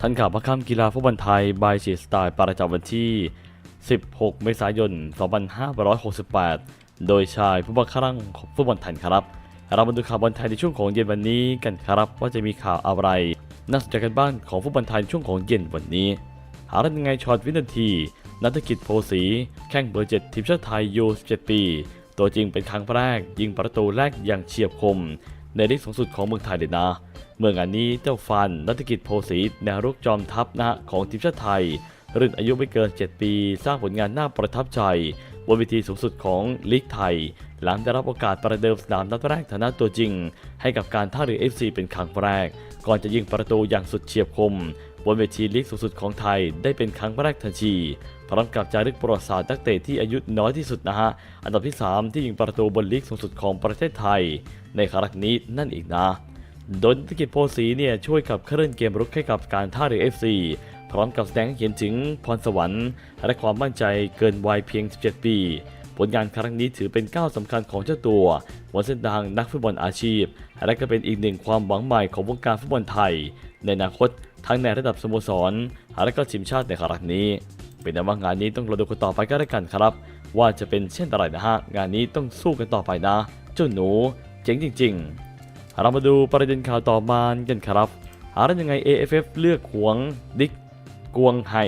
ทันข่าวพระค่ำกีฬาฟุตบอลไทยบายชีสไตล์ประจำวันที่ 16 เมษายน 2568 โดยชายผู้บังคับรังของฟุตบอลไทยครับ เรามาดูข่าวบอลไทยในช่วงของเย็นวันนี้กันครับ ว่าจะมีข่าวอะไรน่าสนใจกันบ้างของฟุตบอลไทยช่วงของเย็นวันนี้ หาได้ยังไงช็อตวินาที นัฐกิจโพสีแข่งเบอร์เจ็ดทีมชาติไทยยู17 ปี ตัวจริงเป็นครั้งแรก ยิงประตูแรกอย่างเฉียบคม ในลีกสูงสุดของเมืองไทยเลยนะ เมื่องานนี้เจ้าฟันนัฐกิจโพสีแนวรุกจอมทัพนะฮะของทีมชาติไทย รุ่นอายุไม่เกิน 7 ปี สร้างผลงานน่าประทับใจบนเวทีสูงสุดของลีกไทย หลังได้รับโอกาสประเดิมสนามนัดแรกฐานะตัวจริง ให้กับการท่าเรือ FC เป็นครั้งแรก ก่อนจะยิงประตูอย่างสุดเฉียบคม บนเวทีลีกสูงสุดของไทยได้เป็นครั้งแรกทันทีพร้อมกับจารึกประวัติศาสตร์นักเตะที่อายุน้อยที่สุดนะฮะ อันดับที่ 3 ที่ยิงประตูบนลีกสูงสุดของประเทศไทย ในครั้งนี้นั่นอีกนะ โดยนักกิจโพสีเนี่ยช่วยขับเคลื่อนเกมรุกให้กับการท่าเรือ FC พร้อมกับแสดงให้เห็นถึงพรสวรรค์ และความมั่นใจเกินวัยเพียง 17 ปี ผลงานครั้งนี้ถือเป็นก้าวสำคัญของเจ้าตัวบนเส้นทางนักฟุตบอลอาชีพ และก็เป็นอีกหนึ่งความหวังใหม่ของวงการฟุตบอลไทย ในอนาคตทั้งในระดับสโมสร และก็ทีมชาติในครั้งนี้ เป็นแต่ว่างานนี้ต้องรอดูกันต่อไปก็แล้วกันครับ ว่าจะเป็นเช่นไรนะฮะงานนี้ต้องสู้กันต่อไปนะเจ้าหนูเจ๋งจริง ๆ เรามาดูประเด็นข่าวต่อมากันครับหาได้ยังไง AFF เลือกหวงดิกกวงไห่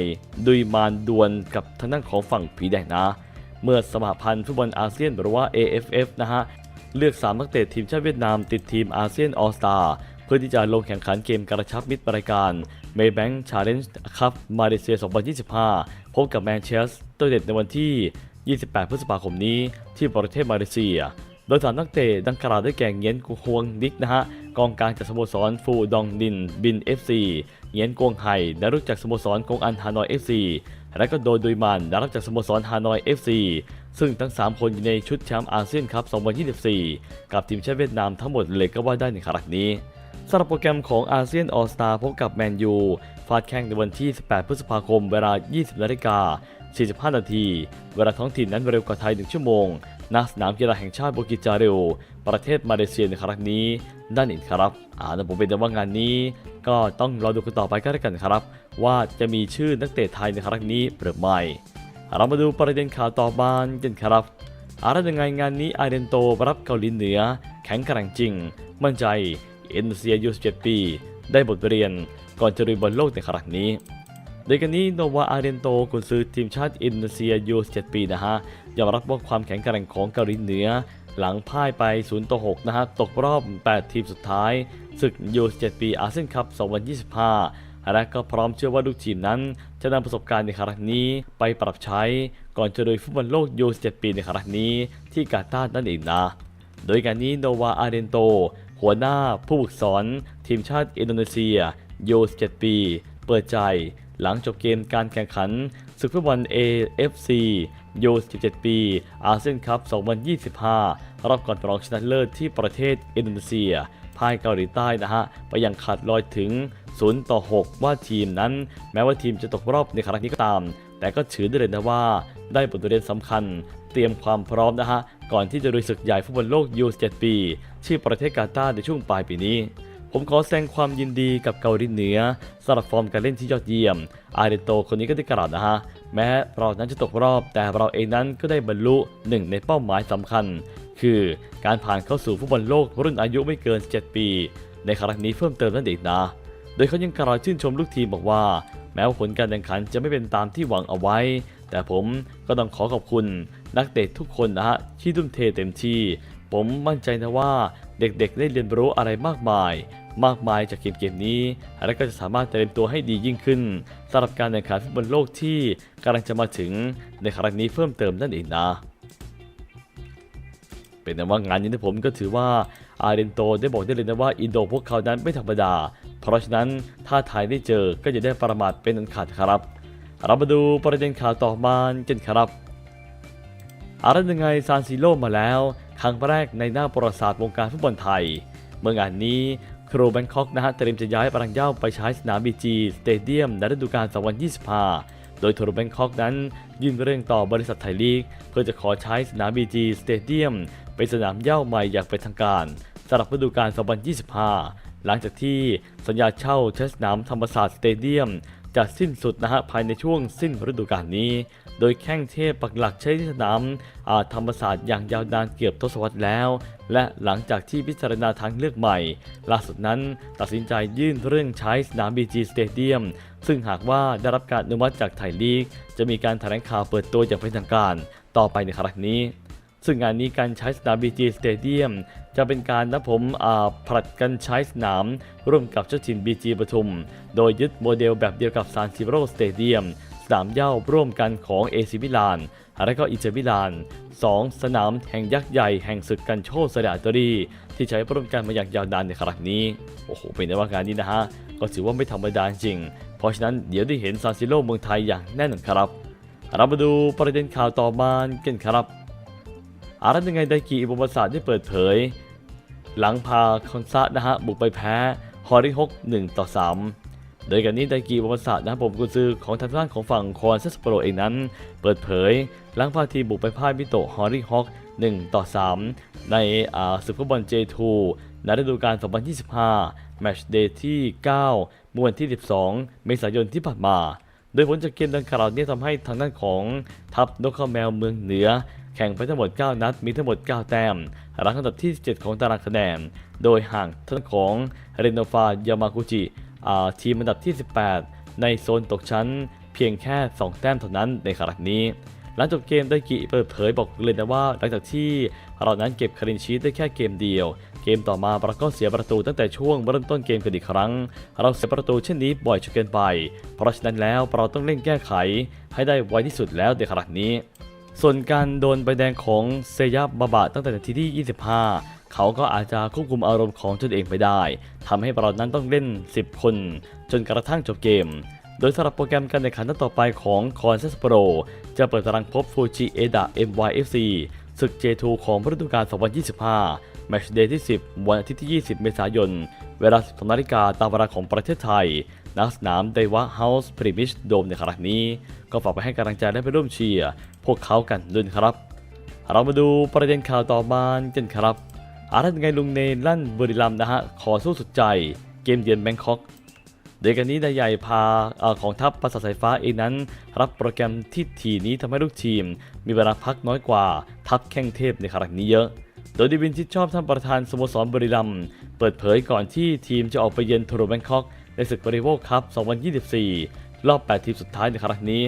ดุยมานดวลกับทางด้านของฝั่งผีแดงนะ เมื่อสมาพันธ์ฟุตบอลอาเซียนหรือว่า AFF นะฮะ เลือก 3 นักเตะทีมชาติเวียดนามติดทีมอาเซียนออสตาเพื่อที่จะลงแข่งขันเกมกระชับมิตรรายการ Maybank Challenge ครับมาเลเซีย 2025 พบกับแมนเชสเตอร์เด็ดในวันที่ 28 พฤษภาคมนี้ที่ประเทศมาเลเซีย โดยสามนักเตะดังกล่าวได้แก่เงียนกูฮวงดิกนะฮะกองกลางจากสโมสรฟูดองดินบิน FC เงียนกวงไห่ได้รู้จากสโมสรกงอันฮานอย FC และก็โดยดุยมันได้รับจากสโมสรฮานอย FC ซึ่งทั้ง 3 คนอยู่ในชุดแชมป์อาเซียนคัพ2024 กับทีมชาติเวียดนามทั้งหมดเลยก็ว่าได้ในครั้งนี้สำหรับโปรแกรมของอาเซียนออสตาพบกับแมนยูฟาดแข่งในวันที่ 18 พฤษภาคม เวลา 20นาฬิกา45 นาที เวลาท้องถิ่นนั้นเร็วกว่าไทย 1 ชั่วโมง ณสนามกีฬาแห่งชาติโบกิจาเรลประเทศมาเลเซียในครั้งนี้ด้านอีกครับอ่าแต่ผมเป็นแต่ว่างานนี้ ก็ต้องรอดูกันต่อไปก็แล้วกันครับ ว่าจะมีชื่อนักเตะไทยในครั้งนี้หรือไม่เรามาดูประเด็นข่าวต่อมากันครับอะไรยังไงงานนี้อาเดนโตรับเกาหลีเหนือ แข็งแกร่งจริง มั่นใจเอ็นเซียยู17ปี ได้บทเรียนก่อนจะลุยบอลโลกในครั้งนี้โดยกันนี้โนวาอาเรนโตกุนซือทีมชาติอินโดนีเซียยู17 ปีนะฮะ ยอมรับว่าความแข็งแกร่งของเกาหลีเหนือ หลังพ่ายไป 0 ต่อ 6 นะฮะตกรอบ 8 ทีมสุดท้ายศึกยู17ปีอาเซียนคัพ 2025 และก็พร้อมเชื่อว่าลูกทีมนั้นจะนำประสบการณ์ในครั้งนี้ไปปรับใช้ ก่อนจะลุยฟุตบอลโลกยู17ปีในครั้งนี้ที่กาตาร์นั่นเองนะ โดยการนี้โนวาอาเรนโต หัวหน้าผู้ฝึกสอนทีมชาติอินโดนีเซียยู17ปี เปิดใจหลังจบเกมการแข่งขันศึกฟุตบอล AFC ยู17 ปีอาเซียนคัพ 2025รอบก่อนรองชนะเลิศที่ประเทศอินโดนีเซียพ่ายเกาหลีใต้นะฮะ ไปยังขาดลอยถึง 0 ต่อ 6 ว่าทีมนั้น แม้ว่าทีมจะตกรอบในครั้งนี้ก็ตาม แต่ก็ถือได้เลยนะว่า ได้บทเรียนสำคัญ เตรียมความพร้อมนะฮะ ก่อนที่จะลุยศึกใหญ่ฟุตบอลโลกยู17 ปี ที่ประเทศกาตาร์ในช่วงปลายปีนี้ผมขอแสดงความยินดีกับเกาหลีเหนือสำหรับฟอร์มการเล่นที่ยอดเยี่ยม อาเดโตคนนี้ก็ได้กล่าวนะฮะ แม้เรานั้นจะตกรอบแต่เราเองนั้นก็ได้บรรลุหนึ่งในเป้าหมายสำคัญ คือการผ่านเข้าสู่ฟุตบอลโลกรุ่นอายุไม่เกิน 7 ปี ในครั้งนี้เพิ่มเติมนั่นเองนะ โดยเขายังกล่าวชื่นชมลูกทีมบอกว่า แม้ว่าผลการแข่งขันจะไม่เป็นตามที่หวังเอาไว้ แต่ผมก็ต้องขอขอบคุณ นักเตะทุกคนนะฮะที่ทุ่มเทเต็มที่ ผมมั่นใจนะว่า เด็กๆ ได้เรียนรู้อะไรมากมาย มากมายจากเกมเกมนี้ และก็จะสามารถเตรียมตัวให้ดียิ่งขึ้นสำหรับการแข่งขันฟุตบอลโลกที่กำลังจะมาถึงในครั้งนี้เพิ่มเติมนั่นเองนะ เป็นแต่ว่างานนี้นะผมก็ถือว่าอาเรนโตได้บอกได้เลยนะว่าอินโดพวกเขานั้นไม่ธรรมดา เพราะฉะนั้นถ้าไทยได้เจอก็จะได้ประมาทเป็นอันขาดครับเรามาดูประเด็นข่าวต่อมากันครับอะไรยังไงซานซิโลมาแล้ว ครั้งแรกในหน้าประวัติศาสตร์วงการฟุตบอลไทย เมื่องานนี้ครูแบงคอกนะฮะเตรียมจะย้ายปรังเย้าไปใช้สนามบีจีสเตเดียมในฤดูกาล 2025 โดยทรูแบงคอกนั้นยื่นเรื่องต่อบริษัทไทยลีก เพื่อจะขอใช้สนามบีจีสเตเดียมเป็นสนามเย้าใหม่อย่างเป็นทางการสำหรับฤดูกาล 2025 หลังจากที่สัญญาเช่าใช้สนามธรรมศาสตร์สเตเดียม จะสิ้นสุดนะฮะภายในช่วงสิ้นฤดูกาลนี้ โดยแข้งเทพปักหลักใช้ที่สนามอาธรรมศาสตร์อย่างยาวนานเกือบทศวรรษแล้ว และหลังจากที่พิจารณาทางเลือกใหม่ ล่าสุดนั้นตัดสินใจยื่นเรื่องใช้สนาม BG Stadium ซึ่งหากว่าได้รับการอนุมัติจากไทยลีก จะมีการแถลงข่าวเปิดตัวอย่างเป็นทางการ ต่อไปในครั้งนี้ ซึ่งงานนี้การใช้สนาม BG Stadium จะเป็นการนะผมผลัดกันใช้สนามร่วมกับเจ้าถิ่น BG ปทุม โดยยึดโมเดลแบบเดียวกับซานซิโรสเตเดียมสนามเย้าร่วมกันของเอซิมิลาน และก็อินเตอร์มิลาน 2 สนามแห่งยักษ์ใหญ่แห่งศึกกันโชสดาตอรีที่ใช้ร่วมกันมาอย่างยาวนานในครั้งนี้ โอ้โห เป็นในว่างานนี้นะฮะ ก็ถือว่าไม่ธรรมดาจริง เพราะฉะนั้นเดี๋ยวได้เห็นซานซิโรเมืองไทยอย่างแน่นอนครับ เรามาดูประเด็นข่าวต่อมากันครับ อารันยังไงไดกิอิบุมาสตร์ได้เปิดเผย หลังพาคอนซะนะฮะบุกไปแพ้ฮอริฮก1ต่อ 3 โดยกันนี้ไดกิอิบุมาสตร์นะครับผมกุซือของทางด้านของฝั่งคอนเซสโปโรเองนั้น เปิดเผย หลังพาทีบุกไปพ่ายมิโตฮอริฮอก1ต่อ 3 ในอ่าศึกฟุตบอล J2 ในฤดูกาล 2025 แมตช์เดย์ที่ 9 เมื่อวันที่ 12 เมษายนที่ผ่านมา โดยผลจากเกมดังกล่าวนี้ทำให้ทางด้านของทัพนกข้าแมวเมืองเหนือ แข่งไปทั้งหมด 9 นัด มีทั้งหมด 9 แต้มรังอันดับที่17ของตารางคะแนน โดยห่างทางด้านของเรโนฟายามากุจิทีมอันดับที่ 18 ในโซนตกชั้น เพียงแค่ 2 แต้มเท่านั้นในครั้งนี้หลังจบเกมไดกิเปิดเผยบอกเลยนะว่า หลังจากที่เรานั้นเก็บคารินชีตได้แค่เกมเดียว กมต่อมาเราก็เสียประตูตั้งแต่ช่วงเริ่มต้นเกมกันอีกครั้ง เราเสียประตูเช่นนี้บ่อยจนเกินไป เพราะฉะนั้นแล้วเราต้องเร่งแก้ไข ให้ได้ไวที่สุดแล้วในครั้งนี้ ส่วนการโดนใบแดงของเซยับบาบะตั้งแต่นาทีที่ 25เขาก็อาจจะควบคุมอารมณ์ของตนเองไม่ได้ทำให้เรานั้นต้องเล่น 10 คน จนกระทั่งจบเกม โดยสำหรับโปรแกรมการแข่งขันนัดต่อไปของคอนเซสโปรจะเปิดตารางพบฟูจิเอดะ MYFC ศึก J2 ของฤดูกาล2025 แมชเดย์ที่ 10 วันอาทิตย์ที่ 20 เมษายน เวลา 12นาฬิกาตามเวลาของประเทศไทยณสนามไดวะเฮาส์พรีมิชโดมในครั้งนี้ ก็ฝากไปให้กำลังใจและไปร่วมเชียร์พวกเขากันด้วยครับ เรามาดูประเด็นข่าวต่อมากันครับ อารันไงลุงเนลั่นบุรีรัมนะฮะ ขอสู้สุดใจ เกมเยือนแบงคอกโดยกันนี้นายใหญ่พาอของทัพประสาทสายฟ้าเองนั้น รับโปรแกรมที่ทีนี้ทำให้ลูกทีม มีเวลาพักน้อยกว่าทัพแข้งเทพในครั้งนี้เยอะ โดยดิวินทิดชอบท่านประธานสโมสรบริลัมเปิดเผยก่อนที่ทีมจะออกไปเยือนโทรแบงคอกในศึกบริโภคคัพ 2024 รอบ 8 ทีมสุดท้ายในครั้งนี้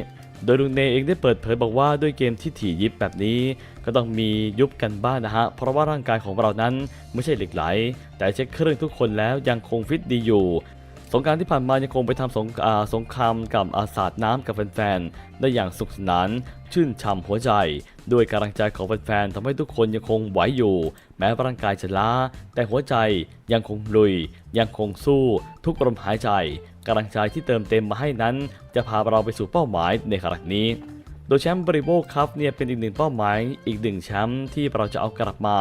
โดยลุงเนเองได้เปิดเผยบอกว่าด้วยเกมที่ถี่ยิบแบบนี้ ก็ต้องมียุบกันบ้างนะฮะ เพราะว่าร่างกายของเรานั้นไม่ใช่เหล็กไหล แต่เช็คเครื่องทุกคนแล้วยังคงฟิตดีอยู่ สงกรารที่ผ่านมายังคงไปทำสงสงครามกับอาสาดน้ำกับแฟนๆ ได้อย่างสุขสนาน ชื่นช่ำหัวใจ ด้วยกำลังใจของแฟนๆทำให้ทุกคนยังคงไหวอยู่ แม้ร่างกายจะล้า แต่หัวใจยังคงลุย ยังคงสู้ ทุกลมหายใจกำลังใจที่เติมเต็มมาให้นั้น จะพาเราไปสู่เป้าหมายในครั้งนี้ โดยแชมป์บริโภคครับเนี่ยเป็นอีกหนึ่งเป้าหมาย อีกหนึ่งแชมป์ที่เราจะเอากลับมา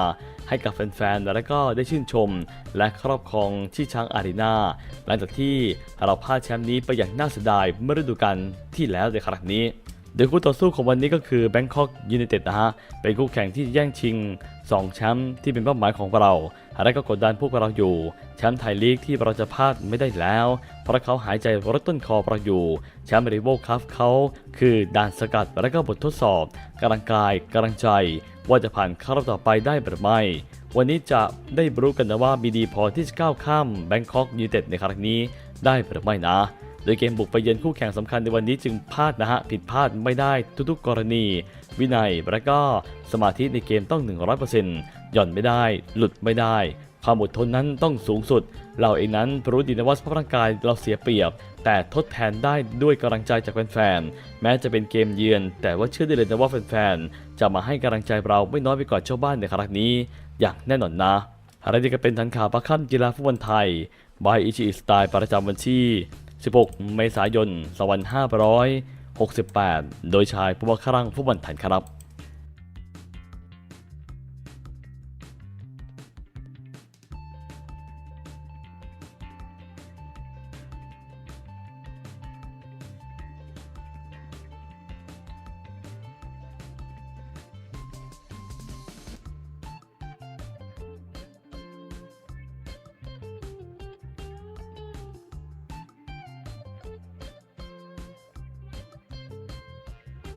ให้กับแฟนๆ และก็ได้ชื่นชม และครอบครองที่ช้างอารีนาหลังจากที่เราพลาดแชมป์นี้ไปอย่างน่าเสียดายเมื่อฤดูกาลที่แล้วในครั้งนี้โดยคู่ต่อสู้ของวันนี้ก็คือ Bangkok United นะฮะ เป็นคู่แข่งที่แย่งชิง 2 แชมป์ที่เป็นเป้าหมายของเราและก็กดดันพวกเราอยู่ แชมป์ไทยลีกที่เราจะพลาดไม่ได้แล้ว เพราะเขาหายใจรถต้นคอเราอยู่ แชมป์ริโภคคัพเขาคือด่านสกัดและก็บททดสอบกำลังกายกำลังใจ ว่าจะผ่านเข้ารอบต่อไปได้หรือไม่วันนี้จะได้รู้กันนะว่ามีดีพอที่จะก้าวข้ามแบงคอกยูเต็ดในครั้งนี้ได้หรือไม่นะ โดยเกมบุกไปเยือนคู่แข่งสำคัญในวันนี้จึงพลาดนะฮะ ผิดพลาดไม่ได้ทุกๆกรณี วินัย และก็สมาธิในเกมต้อง 100%หย่อนไม่ได้ หลุดไม่ได้ ความอดทนนั้นต้องสูงสุด เราเองนั้นรู้ดีนะว่าสภาพร่างกายเราเสียเปรียบ แต่ทดแทนได้ด้วยกำลังใจจากแฟนๆ แม้จะเป็นเกมเยือน แต่ว่าเชื่อได้เลยนะว่าแฟนๆ จะมาให้กำลังใจเราไม่น้อยไปกว่าเจ้าบ้านในครั้งนี้ อย่างแน่นอนนะอะไรที่ก็เป็นทันข่าวประคันกีฬาฟุตบอลไทยบายอิชิสไตล์ประจำวันที่ 16 เมษายน 2500 68 โดยชายผู้ว่าครั่งผู้บันทันครับ